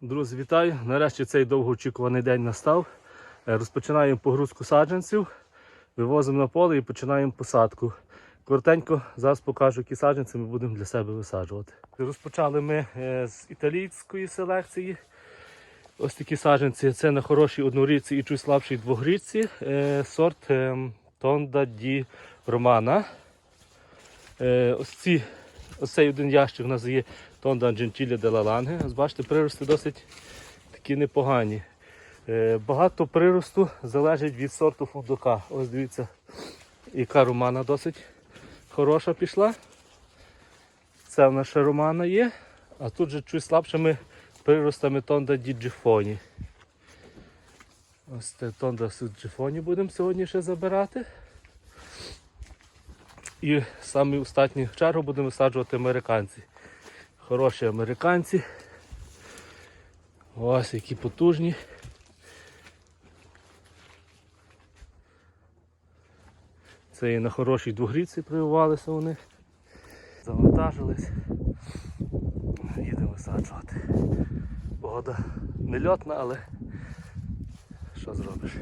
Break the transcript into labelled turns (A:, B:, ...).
A: Друзі, вітаю! Нарешті цей довгоочікуваний день настав. Е, Розпочинаємо погрузку саджанців, вивозимо на поле і починаємо посадку. Коротенько зараз покажу, які саджанці ми будемо для себе висаджувати. Розпочали ми е, з італійської селекції. Ось такі саджанці. Це на хорошій однорічці і чуть слабшій двогрічці. Е, Сорт Тонда Ді Романа. Ось ці, ось один ящик у нас є Тонда Джентілі де Лаланге. Ось бачите, прирости досить такі непогані. Е, Багато приросту залежить від сорту фундука. Ось дивіться, яка романа досить хороша пішла. Це в нас ще романа є, а тут же чуть слабшими приростами Тонда Діджифоні. Ось це Тонда Суджифоні будемо сьогодні ще забирати. І саме останню чергу будемо висаджувати американці. Хороші американці. Ось які потужні. Це і на хорошій двогріці прививалися вони. Завантажились. Їдемо висаджувати. Погода не льотна, але що зробиш?